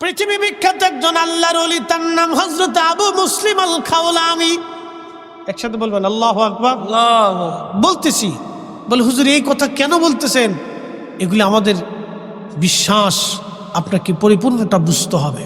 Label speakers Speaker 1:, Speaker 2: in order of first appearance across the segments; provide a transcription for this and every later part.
Speaker 1: পৃথিবী বিখ্যাত একজন আল্লাহর অলি তার নাম হজরত আবু মুসলিম আল খাওলামি একসাথে বলবেন আল্লাহ আকবর। বলতেছি বলে হুজুর এই কথা কেন বলতেছেন? এগুলি আমাদের বিশ্বাস আপনাকে পরিপূর্ণটা বুঝতে হবে।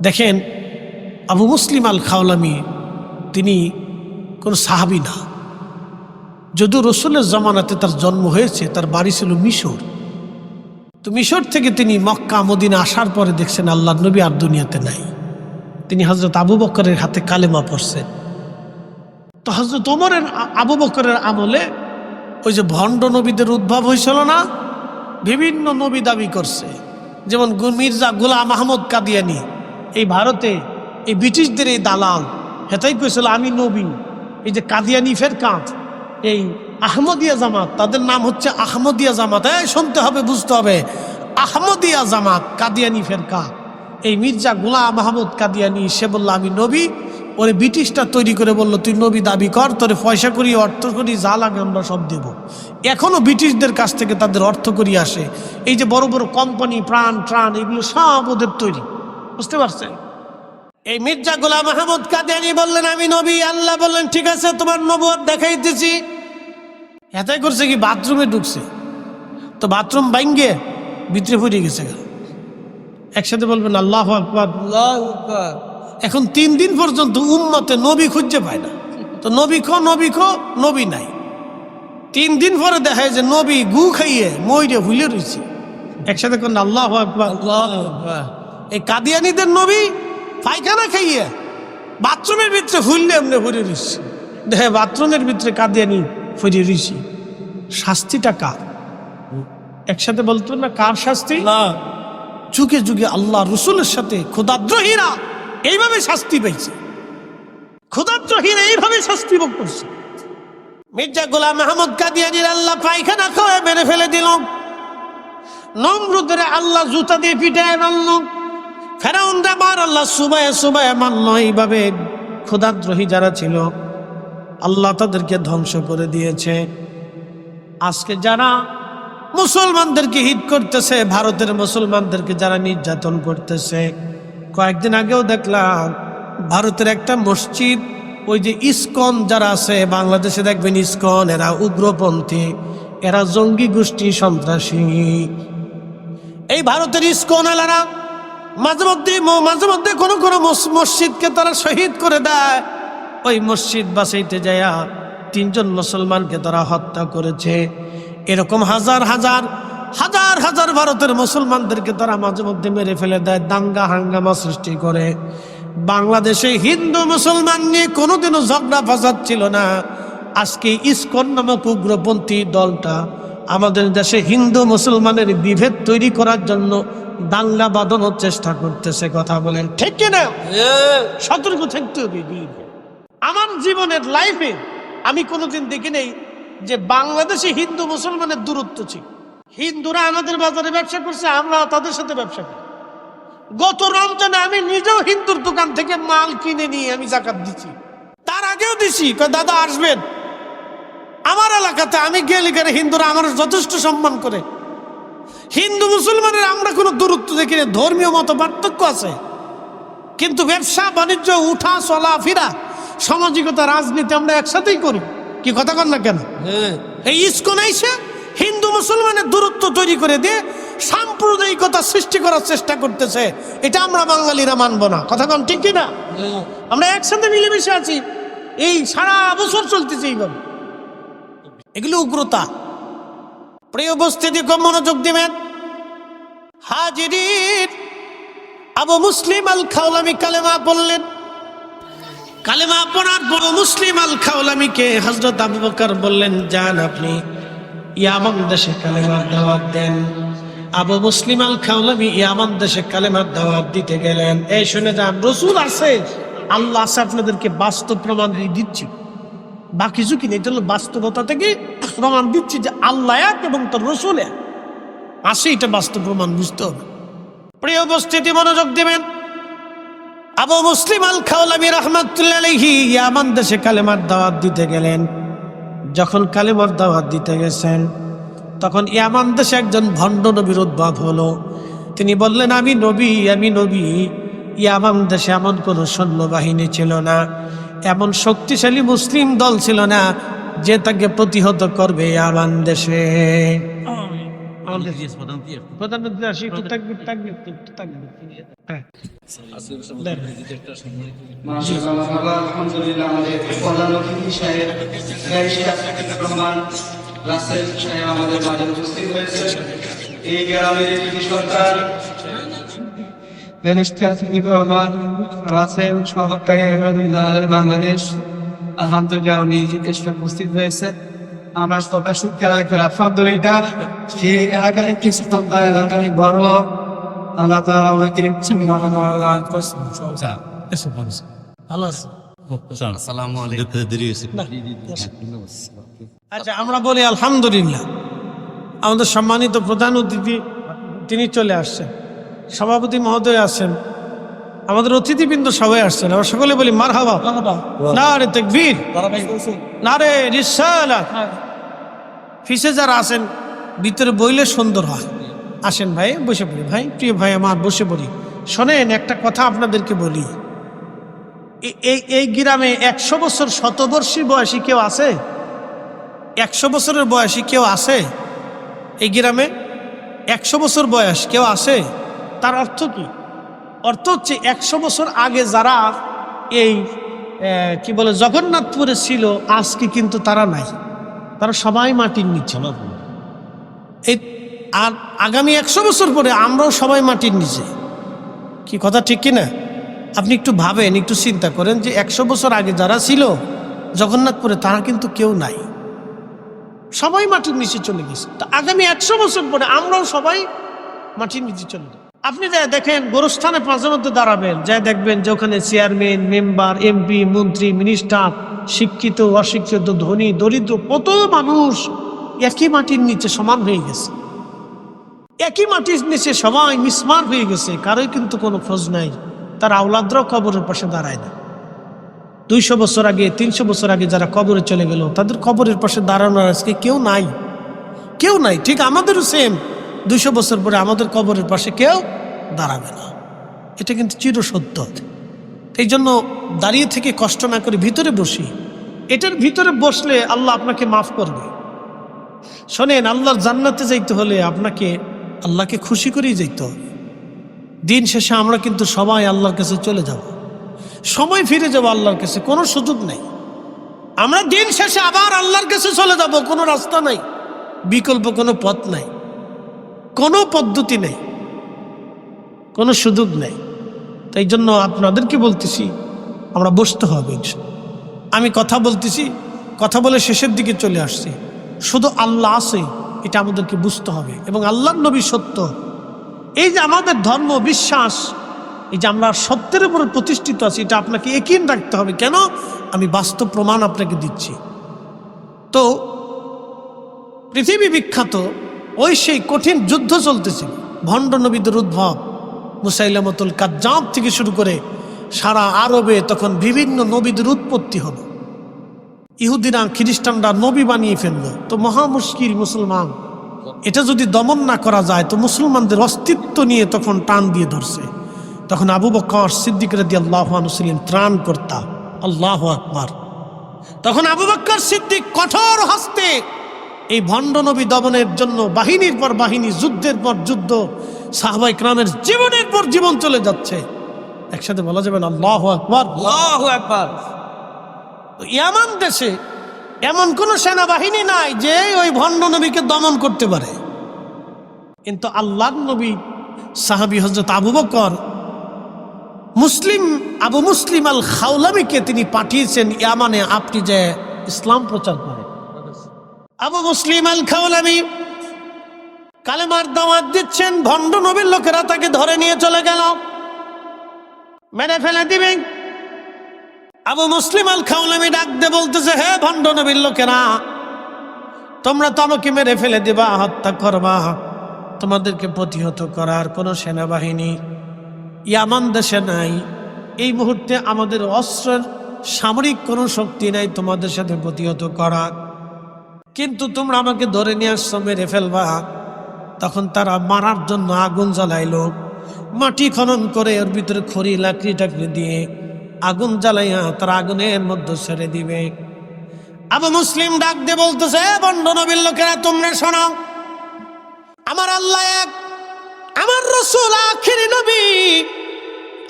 Speaker 1: দেখেন আবু মুসলিম আল খাওলামি তিনি কোনো সাহাবি না। যদিও রসুলের জামানাতে তার জন্ম হয়েছে তার বাড়ি ছিল মিশর। তো মিশর থেকে তিনি মক্কা, মদিনা আসার পরে দেখছেন আল্লাহ নবী আর দুনিয়াতে নাই। তিনি হজরত আবু বকরের হাতে কালেমা পড়ছেন। তো হজরত ওমরের আবু বকরের আমলে ওই যে ভণ্ড নবীদের উদ্ভব হয়েছিল না? বিভিন্ন নবী দাবি করছে। যেমন মির্জা গুলাম আহমদ কাদিয়ানি, এই ভারতে এই ব্রিটিশদের এই দালাল। হেতাই কইছিল, আমি নবী। এই যে কাদিয়ানি ফের কাঁথ এই আহমদিয়া জামাত, তাদের নাম হচ্ছে আহমদিয়া জামাত। এই, শুনতে হবে, বুঝতে হবে। আহমদিয়া জামাত, কাদিয়ানি ফেরকা। এই মির্জা গুলাম মাহমুদ কাদিয়ানি সে বলল আমি নবী, ওরে ব্রিটিশটা তৈরি করে বলল, তুই নবী দাবি কর, তোরে পয়সা করি অর্থ করি যা লাগে আমরা সব দেব। এখনও ব্রিটিশদের কাছ থেকে তাদের অর্থ করি আসে। এই যে বড় বড় কোম্পানি, প্রাণ ট্রাণ এগুলো সব ওদের তৈরি। বুঝতে পারছেন? এই মির্জা গোলাম আহমদ কাদিয়ানি বললেন, আমি নবী। আল্লাহ বললেন, ঠিক আছে, তোমার নবুয়ত দেখাইতেছি। এটাই করছে কি বাথরুমে ঢুকছে। তো বাথরুম ভাঙ্গে ভিতরে পড়ে গেছে। একসাথে বলবেন আল্লাহ আকবর। এখন তিন দিন পর্যন্ত উম্মতে নবী খুঁজে পায় না। তো নবী খো নবী খো নবী নাই। তিন দিন পরে দেখা যায় যে নবী গু খাইয়ে মইরে ভুলে রয়েছে একসাথে কোন আল্লাহ এই কাদিয়ানিদের নবী পায়খানা খাইয়ে বাথরুমের ভিতরে ফুললে এমনি ভরে রয়েছে দেখে বাথরুমের ভিতরে কাদিয়ানি ফিরে রয়েছি শাস্তিটা কার? একসাথে বলতো না কার শাস্তি? না। যুগে যুগে আল্লাহ রসুলের সাথে ক্ষুদাদ্রহীরা এইভাবে শাস্তি পেয়েছে। ক্ষুদাদ্রহীরা এইভাবে শাস্তি ভোগ করছে। মির্জা গোলাম আহমদ কাদিয়ানির আল্লাহ পায়খানা খাওয়ায় মেরে ফেলে দিল। নমরুদের আল্লাহ জুতা দিয়ে পিটায় মারল। ফেরাউনরা মার আল্লাহ সুবায় সুবায় মারল। এইভাবে ক্ষুদাদ্রোহী যারা ছিল আল্লাহ তাদেরকে ধ্বংস করে দিয়েছে। আজকে যারা মুসলমানদেরকে হিট করতেছে, ভারতের মুসলমানদেরকে যারা নির্যাতন করতেছে, কয়েকদিন আগেও দেখলাম ভারতের একটা মসজিদ, ওই যে ইস্কন যারা আছে, বাংলাদেশে দেখবেন ইস্কন, এরা উগ্রপন্থী, এরা জঙ্গি গোষ্ঠী, সন্ত্রাসী। এই ভারতের ইস্কন এলারা মাঝে মধ্যে মাঝে মধ্যে কোনো কোনো মসজিদকে তারা শহীদ করে দেয়। ওই মসজিদ বাসাইতে যায়া তিনজন মুসলমানকে তারা হত্যা করেছে। এরকম হাজার হাজার হাজার হাজার ভারতের মুসলমানদেরকে তারা মাঝে মধ্যে মেরে ফেলে দেয় দাঙ্গা হাঙ্গামা সৃষ্টি করে। বাংলাদেশে হিন্দু মুসলমান নিয়ে কোনোদিনও ঝগড়া ফাসাদ ছিল না। আজকে ইস্কন নামক উগ্রপন্থী দলটা আমাদের দেশে হিন্দু মুসলমানের বিভেদ তৈরি করার জন্য দাঙ্গা বাঁধানোর চেষ্টা করতেছে কথা বলেন। ঠিক কিনা? সতর্ক থাকতে হবে আমার জীবনের লাইফে আমি কোনোদিন দেখি নেই যে বাংলাদেশে হিন্দু মুসলমানের দূরত্ব ছিল। হিন্দুরা আমাদের বাজারে ব্যবসা করছে, আমরা তাদের সাথে ব্যবসা করি। গত রমজানে আমি নিজেও হিন্দুর দোকান থেকে মাল কিনে নিয়ে আমি জাকাত দিচ্ছি তার আগেও দিছি দাদা, আসবেন। আমার এলাকাতে আমি গেলে গেলে হিন্দুরা আমার যথেষ্ট সম্মান করে। হিন্দু মুসলমানের আমরা কোনো দূরত্ব দেখি ধর্মীয় মত পার্থক্য আছে। কিন্তু ব্যবসা, বাণিজ্য, উঠা, চলা, ফিরা সামাজিকতা রাজনীতি আমরা একসাথেই করি। কি কথা কন না কেন? এই ইস্কন এসে হিন্দু মুসলমানের দূরত্ব তৈরি করে দিয়ে সাম্প্রদায়িকতা সৃষ্টি করার চেষ্টা করতেছে। এটা আমরা বাঙালিরা মানব না। কথা কন ঠিক কি না আমরা একসাথে মিলেমিশে আছি। এই সারা বছর চলতেছে এইভাবে। এগুলো উগ্রতা। প্রিয় উপস্থিতি কম মনোযোগ দিবেন। হাজিরির আবু মুসলিম আল খাওলামি কালেমা বললেন কালেমা পড়ার বড় মুসলিম আল খাওলামিকে হজরত আবু বকর বললেন যান আপনি, ইয়ামান দেশে কালেমার দাওয়াত দেন। আবু মুসলিম আল খাওলামি ইয়ামান দেশে কালেমার দাওয়াত দিতে গেলেন। এই শুনে যান, রসুল আছে, আল্লাহ আছে, আপনাদেরকে বাস্তব প্রমাণ দিচ্ছি। বা কিছু নেই, এটা হলো বাস্তবতা থেকে প্রমাণ দিচ্ছি যে আল্লাহ এক এবং তোর রসুল এক। আসে এটা বাস্তব প্রমাণ, বুঝতে হবে। প্রিয় উপস্থিতি, মনোযোগ দেবেন। আবু মুসলিম আল খাওলামি রহমতুল্লাহ ইয়ামান দেশে কালেমার দাওয়াত দিতে গেলেন। যখন কালেমার দাওয়াত দিতে গেছেন, তখন ইয়ামান দেশে একজন ভণ্ড নবীর উদ্ভব হলো। তিনি বললেন, আমি নবী আমি নবী। ইয়ামাম দেশে এমন কোনো সৈন্যবাহিনী ছিল না। এমন শক্তিশালী মুসলিম দল ছিল না যে তাকে প্রতিহত করবে ইয়ামান দেশে। প্রধানমন্ত্রী আসি একটু থাকবে থাকবে একটু থাকবে হ্যাঁ
Speaker 2: মাশাআল্লাহ আলহামদুলিল্লাহ আমাদের প্রধান অতিথি সাহেব ব্যারিস্টার রহমান রাসেল সাহেব আমাদের মাঝে উপস্থিত হয়েছে এই গ্রামের একটি সরকার ব্যারিস্টার রহমান রাসেল সহকারী বাংলাদেশ আলহামদুলিল্লাহ উনি উপস্থিত হয়েছে আমরা সবাই শিক্ষা রাখতে আলহামদুলিল্লাহ। সেই এলাকার একটি সন্তান বড়। আল্লাহ
Speaker 3: আসসালামু আলাইকুম।
Speaker 1: আচ্ছা আমরা বলি আলহামদুলিল্লাহ। আমাদের সম্মানিত প্রধান অতিথি তিনি চলে আসছেন। সভাপতি মহোদয় আছেন। আমাদের অতিথিবৃন্দ সবাই আসছেন। আমরা সকলে বলি মার হাবা না রে তেকবীর। না রে রিসালাত। ফিসে যারা আছেন, ভিতরে বইলে সুন্দর হয়। আসেন ভাই, বসে পড়ি। ভাই, প্রিয় ভাই আমার, বসে পড়ি। শোনেন, একটা কথা আপনাদেরকে বলি। এই এই গ্রামে একশো বছর শতবর্ষী বয়সী কেউ আছে? একশো বছরের বয়সী কেউ আছে? এই গ্রামে একশো বছর বয়স কেউ আছে? তার অর্থ কি? অর্থ হচ্ছে একশো বছর আগে যারা এই কি বলে, জগন্নাথপুরে ছিল, আজকে কিন্তু তারা নাই। তারা সবাই মাটির নিচে এই আর আগামী একশো বছর পরে আমরাও সবাই মাটির নিচে। কি কথা ঠিক কি না আপনি একটু ভাবেন, একটু চিন্তা করেন যে একশো বছর আগে যারা ছিল জগন্নাথপুরে, তারা কিন্তু কেউ নাই। সবাই মাটির নিচে চলে গেছে। তা আগামী একশো বছর পরে আমরাও সবাই মাটির নিচে চলে যাব। আপনি যা দেখেন গোরস্থানে মধ্যে দাঁড়াবেন। যা দেখবেন যে ওখানে চেয়ারম্যান, মেম্বার, এমপি, মন্ত্রী, মিনিস্টার, শিক্ষিত, অশিক্ষিত, ধনী, দরিদ্র, কত মানুষ একই মাটির নিচে সমান হয়ে গেছে। একই মাটির নিচে সবাই মিসমার হয়ে গেছে, কারোই কিন্তু কোনো খোঁজ নাই। তার আওলাদরাও কবরের পাশে দাঁড়ায় না। দুইশো বছর আগে, তিনশো বছর আগে যারা কবরে চলে গেল, তাদের কবরের পাশে দাঁড়ানোর আজকে কেউ নাই। কেউ নাই, ঠিক আমাদেরও সেম দুইশো বছর পরে আমাদের কবরের পাশে কেউ দাঁড়াবে না। এটা কিন্তু চিরসত্য। এই জন্য দাঁড়িয়ে থেকে কষ্ট না করে ভিতরে বসি। এটার ভিতরে বসলে আল্লাহ আপনাকে মাফ করবে। শোনেন, আল্লাহর জান্নাতে যাইতে হলে আপনাকে আল্লাহকে খুশি করেই যাইতে হবে। দিন শেষে আমরা কিন্তু সবাই আল্লাহর কাছে চলে যাব। সময় ফিরে যাব আল্লাহর কাছে কোনো সুযোগ নেই। আমরা দিন শেষে আবার আল্লাহর কাছে চলে যাব, কোনো রাস্তা নাই, বিকল্প কোনো পথ নাই। কোনো পদ্ধতি নেই, কোনো সুযোগ নেই। তাই জন্য আপনাদেরকে বলতেছি, আমরা বসতে হবে আমি কথা বলতেছি, কথা বলে শেষের দিকে চলে আসছি। শুধু আল্লাহ আছে, এটা আমাদেরকে বুঝতে হবে। এবং আল্লাহ নবী সত্য। এই যে আমাদের ধর্ম, বিশ্বাস, এই যে আমরা সত্যের উপরে প্রতিষ্ঠিত আছি, এটা আপনাকে একিন রাখতে হবে। কেন? আমি বাস্তব প্রমাণ আপনাকে দিচ্ছি। তো, পৃথিবী বিখ্যাত ওই সেই কঠিন যুদ্ধ চলতেছিল। ভণ্ড নবীদের উদ্ভব। মুসাইলামতুল কাজ্জাব থেকে শুরু করে সারা আরবে তখন বিভিন্ন নবীদের উৎপত্তি হলো। ইহুদিরা, খ্রিস্টানরা নবী বানিয়ে ফেলল। তো মহা মুশকিল মুসলমান। এটা যদি দমন না করা যায়, তো মুসলমানদের অস্তিত্ব নিয়ে তখন টান দিয়ে ধরছে। তখন আবু বকর সিদ্দিক রাদি আল্লাহ ছিলেন ত্রাণ কর্তা আল্লাহ আকবার। তখন আবু বকর সিদ্দিক কঠোর হস্তে এই ভণ্ড নবী দমনের জন্য বাহিনীর পর বাহিনী যুদ্ধের পর যুদ্ধ সাহবাই ক্রামের জীবনের পর জীবন চলে যাচ্ছে। একসাথে বলা যাবে না আল্লাহ ইয়ামান দেশে এমন কোন সেনাবাহিনী নাই যে ওই ভণ্ড নবীকে দমন করতে পারে। কিন্তু আল্লাহ নবী সাহাবি হজরত আবু বকর মুসলিম আবু মুসলিম আল খাউলামিকে তিনি পাঠিয়েছেন ইয়ামানে আপনি যে ইসলাম প্রচার করেন। আবু মুসলিম আল খাউলামি কালেমার দাওয়াত দিচ্ছেন, ভণ্ড নবীর লোকেরা তাকে ধরে নিয়ে চলে গেল। মেরে ফেলে দিবে। আবু মুসলিম আল খাউলামি ডাক দে বলতেছে, হে ভণ্ড নবীর লোকেরা, তোমরা তো আমাকে মেরে ফেলে দিবা, হত্যা করবা। তোমাদেরকে প্রতিহত করার কোনো সেনাবাহিনী ইয়ামান দেশে নাই। এই মুহূর্তে আমাদের অস্ত্রের সামরিক কোনো শক্তি নাই তোমাদের সাথে প্রতিহত করার। কিন্তু তোমরা আমাকে ধরে নিয়ে আসছো, মেরে ফেলবা। তখন তারা মারার জন্য আগুন জ্বালাইলো। মাটি খনন করে ওর ভিতরে খড়ি, লাকড়ি, টাকড়ি দিয়ে আগুন জ্বালাইয়া তারা আগুনের মধ্যে ছেড়ে দিবে। আবু মুসলিম ডাক দিয়ে বলতেছে বন্ড নবীর লোকেরা, তোমরা শোনো, আমার আল্লাহ এক, আমার রসুল আখিরি নবী।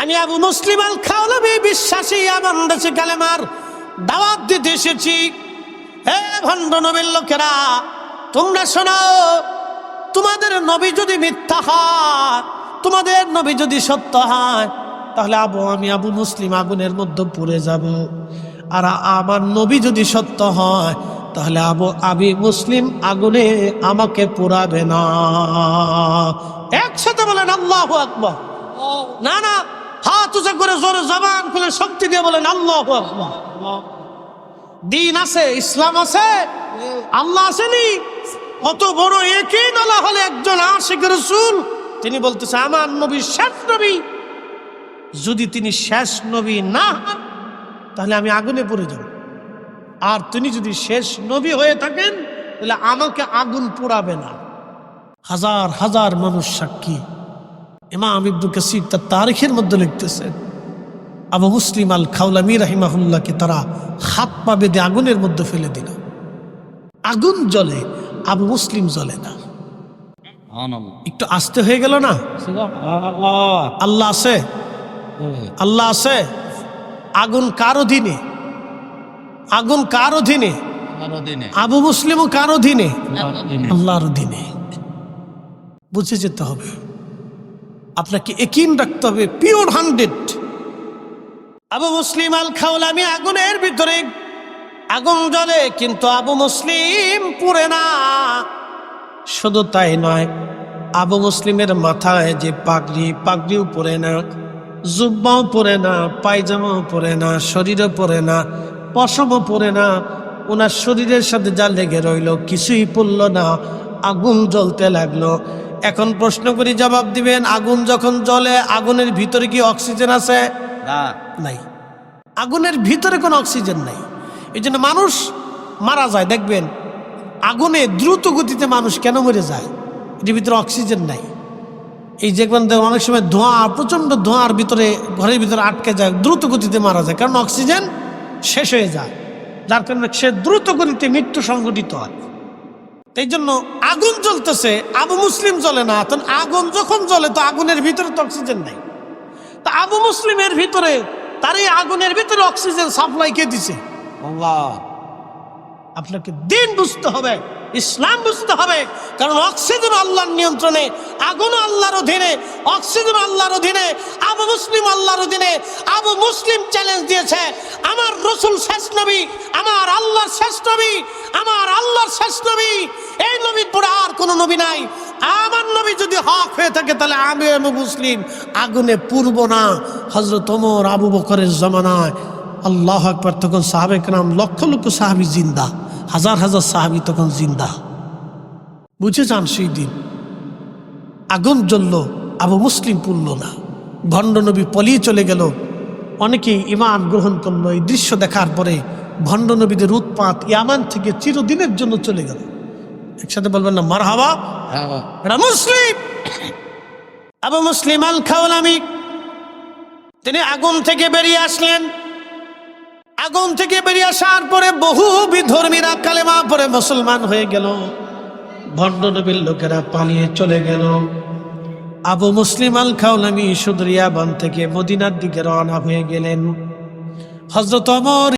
Speaker 1: আমি আবু মুসলিম আল খাওয়ানবী বিশ্বাসী, আমার দেশে কালেমার দাওয়াত দিতে এসেছি। হে ভণ্ড নবীর লোকেরা, তোমরা শোনাও, তোমাদের নবী যদি মিথ্যা হয়, তোমাদের নবী যদি সত্য হয়, তাহলে আবু, আমি আবু মুসলিম আগুনের মধ্যে পড়ে যাব। আর আমার নবী যদি সত্য হয়, তাহলে আবু আবি মুসলিম আগুনে আমাকে পোড়াবে না। একসাথে বলেন, আল্লাহ আকবর। না না, হাত উঁচা করে জোরে জবান খুলে শক্তি দিয়ে বলেন, আল্লাহ আকবর। দিন আছে, ইসলাম আছে, আল্লাহ আসেনি। অত বড় একই নলা হলে একজন আশিক রসুল, তিনি বলতেছে, আমার নবী শেষ নবী। যদি তিনি শেষ নবী না তাহলে আমি আগুনে পড়ে যাব। আর তিনি যদি শেষ নবী হয়ে থাকেন, তাহলে আমাকে আগুন পোড়াবে না। হাজার হাজার মানুষ সাক্ষী। ইমাম ইবদু কাসির তার তারিখের মধ্যে লিখতেছেন আবু মুসলিম আল খাউলামি রাহিমাহুল্লাহকে তারা হাত পা বেঁধে আগুনের মধ্যে ফেলে দিল। আগুন জ্বলে আবু মুসলিম জ্বলে না। একটু আসতে হয়ে গেল না? আল্লাহ আছে? আল্লাহ আছে? আগুন কার অধীনে? আগুন কার অধীনে? আবু মুসলিমও কার অধীনে? আল্লাহর অধীনে। বুঝে যেতে হবে। আপনাকে একিন রাখতে হবে pure hundred Abu Muslim al Khawlani আগুনের ভিতরে আগুন জ্বলে, কিন্তু আবু মুসলিম পুড়ে না। শুধু তাই নয়, আবু মুসলিমের মাথায় যে পাগড়ি, পাগড়িও পরে না, জুব্বাও পরে না, পায়জামাও পরে না, শরীরও পরে না, পশমও পরে না, ওনার শরীরের সাথে যা লেগে রইল কিছুই পড়ল না, আগুন জ্বলতে লাগল। এখন প্রশ্ন করি, জবাব দিবেন, আগুন যখন জ্বলে, আগুনের ভিতরে কি অক্সিজেন আছে? নাই। আগুনের ভিতরে কোনো অক্সিজেন নাই। এই জন্য মানুষ মারা যায়। দেখবেন, আগুনে দ্রুত গতিতে মানুষ কেন মরে যায়? এটির ভিতরে অক্সিজেন নাই। এই দেখবেন অনেক সময় ধোঁয়া, প্রচণ্ড ধোঁয়ার ভিতরে, ঘরের ভিতরে আটকে যায়, দ্রুত গতিতে মারা যায়। কারণ অক্সিজেন শেষ হয়ে যায়। যার কারণে সে দ্রুত গতিতে মৃত্যু সংঘটিত হয়। এই জন্য আগুন জ্বলতেছে। আবু মুসলিম জ্বলে না। তখন আগুন যখন জ্বলে, তো আগুনের ভিতরে তো অক্সিজেন নাই। আবু মুসলিমের ভিতরে, তার এই আগুনের ভিতরে অক্সিজেন সাপ্লাই কে দিছে? আপনাকে দিন বুঝতে হবে, ইসলাম বুঝতে হবে, কারণ অক্সিজেন আল্লাহর নিয়ন্ত্রণে, আগুন আল্লাহর অধীনে, অক্সিজেন আল্লাহর অধীনে, আবু মুসলিম আল্লাহর অধীনে, আবু মুসলিম চ্যালেঞ্জ দিয়েছে, আমার রসুল শেষ নবী, আমার আল্লাহর শেষ নবী, আমার আল্লাহর শেষ নবী, এই নবীর পরে আর কোনো নবী নাই। আমার হক হয়ে থাকে তাহলে আমি মুসলিম আগুনে পূর্ব না। হজরত ওমর আবু বকরের জমানায় আল্লাহ আকবর তখন সাহাবেক নাম লক্ষ লক্ষ সাহাবি জিন্দা হাজার হাজার সাহাবি তখন জিন্দা। বুঝে যান সেই দিন আগুন জ্বলল আবু মুসলিম পুরল না। ভণ্ড নবী পলিয়ে চলে গেল। অনেকেই ইমান গ্রহণ করল এই দৃশ্য দেখার পরে ভণ্ড নবীদের উৎপাত ইয়ামান থেকে চিরদিনের জন্য চলে গেল। একসাথে বলবেন না মার হাবা এটা মুসলিম। আবু মুসলিম আল খাওয়ালামি তিনি আগুন থেকে বেরিয়ে আসলেন। আগুন থেকে বেরিয়ে আসার পরে বহু বিধর্মীরা কালেমা পরে মুসলমান হয়ে গেল। ভণ্ড নবীর লোকেরা পালিয়ে চলে গেল। আবু মুসলিম আল খাওলামি সুদরিয়াবান থেকে মদিনার দিকে রওনা হয়ে গেলেন। হজরত অমর